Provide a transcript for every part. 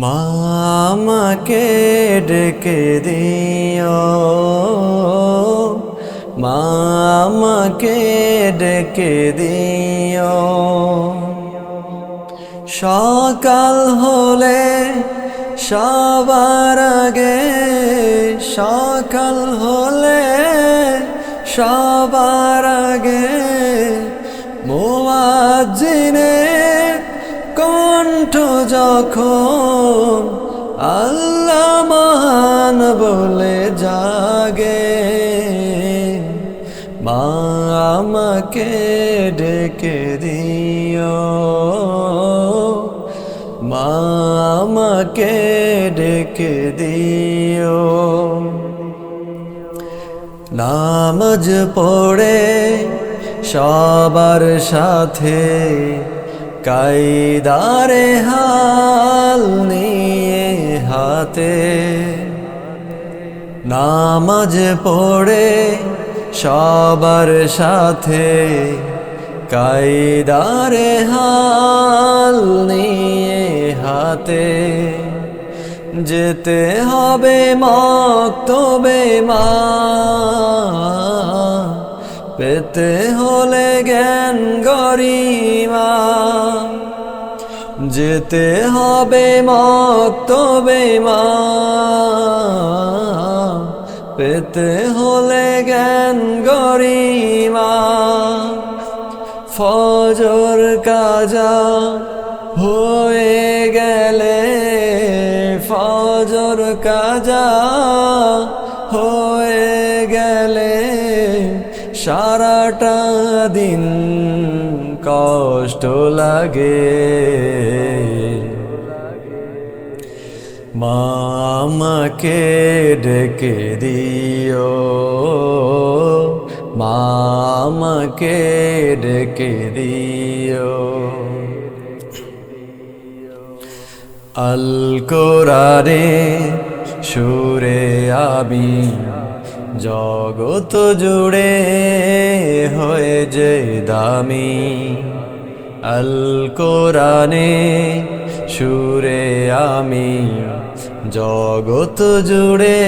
মা আমাকে ডেকে দিও। মা আমাকে ডেকে দিও। সকাল হলে সবার আগে সকাল হলে সবার আগে মোয়াজিনে কণ্ঠ যখন আল্লাহ মহান বলে জাগে, মা আমাকে ডেকে দিও। মা আমাকে ডেকে দিও। নামাজ পড়ে সবার সাথে কাইদারে হাল নিয়ে হাতে নামাজ পড়ে সবার সাথে কাইদারে হাল নিয়ে হাতে যেতে হবে মক্তবে মা। পেতে হলে জ্ঞান গরিমা। যেতে হবে মক্তবে মা পেতে হলে জ্ঞান গরিমা। ফজর কাজা হয়ে গেলে ফজর কাজা হয়ে গেলে সারাটা দিন কষ্ট লাগে। মা আমাকে ডেকে দিও। মা আমাকে ডেকে দিও। আল কোরআনে সুরে আবি জগত জুড়ে হয়ে যে দামি। আল কোরআনে সুরে আমি জগত জুড়ে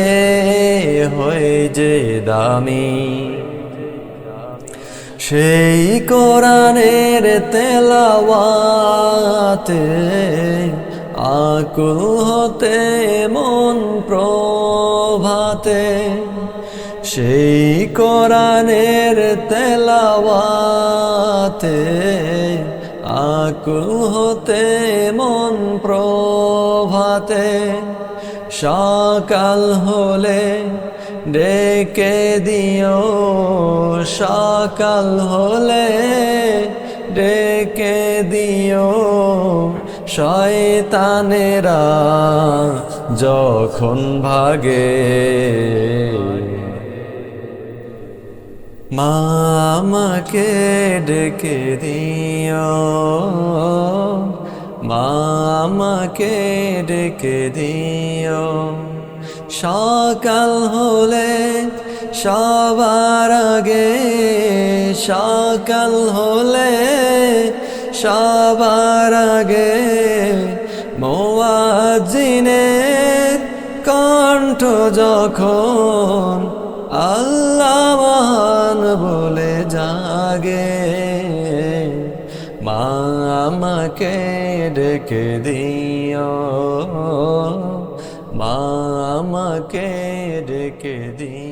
হয়ে যে দামি। সেই কোরআনের তেলাওয়াতে আকুল হতে, মন প্রভাতে সেই কোরআনের তেলাওয়াতে আকুল হতে মন প্রভাতে। সকাল হলে ডেকে দিও, সকাল হলে ডেকে দিও। শয়তানেরা যখন ভাগে মা আমাকে ডেকে দিও। মা আমাকে ডেকে দিও। সকাল হলে সবার আগে, সকাল হলে সবার আগে মোয়াজিনের কণ্ঠ যখন বলে জাগে। মা আমাকে ডেকে দিও। মা আমাকে ডেকে দিও।